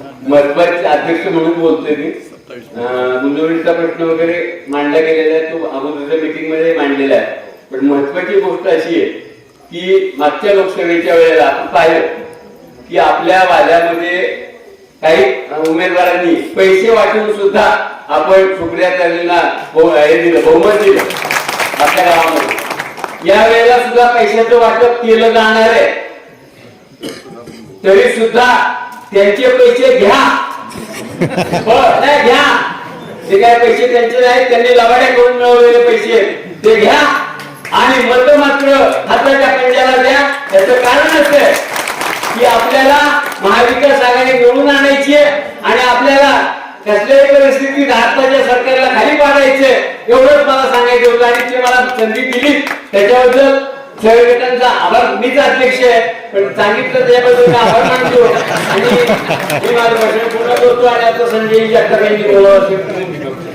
महत्त्वाचे अध्यक्ष म्हणून बोलतोय मी. अं, गुंतवणुकीचा प्रश्न वगैरे मांडला गेलेला आहे तो अगोदरच्या मीटिंगमध्ये मांडलेला आहे. पण महत्वाची गोष्ट अशी आहे की मागच्या लोकसभेच्या वेळेला आपण पाहिलं की आपल्या वाड्यामध्ये काही उमेदवारांनी पैसे वाटून सुद्धा आपण सुप्रिया ताईंना हे दिलं बहुमत दिलं आपल्या गावामध्ये. या वेळेला सुद्धा पैशाचं वाटप केलं जाणार आहे. तरी सुद्धा त्यांचे पैसे घ्या. हो, नाही घ्या. ते काय पैसे त्यांचे आहेत त्यांनी लबाड्या करून मिळवलेले पैसे. ते घ्या. आणि मत मात्र हाताच्या पंजाला द्या. त्याचं कारण असं की आपल्याला महाविकास आघाडी मिळून आणायची आणि आपल्याला कसल्याही परिस्थितीत भारताच्या सरकारला खाली पाडायचंय एवढंच मला सांगायचं होतं आणि ते मला संधी दिली त्याच्याबद्दल संघटनांचा आभार. मीच अध्यक्ष आहे पण सांगितलं त्याबद्दल आभार मानतो. आणि मी माझं भाषण पूर्ण करतो आणि आता संजय जगताप यांनी बोलावं. असेल